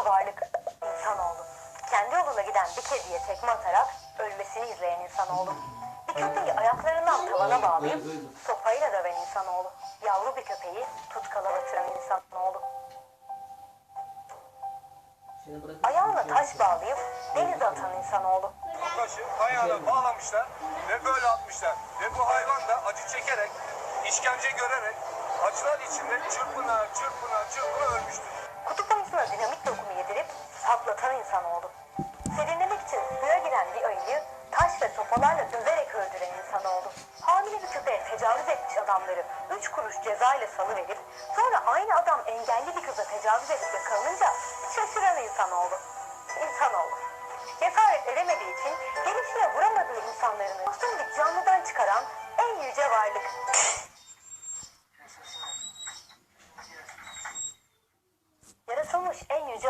yüce varlık insanoğlu. Kendi yoluna giden bir kediye tekme atarak ölmesini izleyen insanoğlu. Bir köpeği ayaklarından tavana bağlayıp sopayla döven insanoğlu. Yavru bir köpeği tutkala batıran insanoğlu. Ayağına taş bağlayıp denize atan insanoğlu. taşı ayağına bağlamışlar ve böyle atmışlar. Ve bu hayvan da acı çekerek, işkence görerek, acılar içinde çırpına çırpına çırpına ölmüştür. Saplatan insanoğlu. Serinlemek için suya giren bir ayıyı taş ve sopalarla döverek öldüren insanoğlu. Hamile bir köpeğe tecavüz etmiş adamları üç kuruş ceza ile salıverip sonra aynı adam engelli bir kıza tecavüz edip yakalanınca şaşıran insanoğlu. İnsanoğlu. Cesaret edemediği için gelişine vuramadığı insanlarını masum bir canlıdan çıkaran en yüce varlık. Yaratılmış en yüce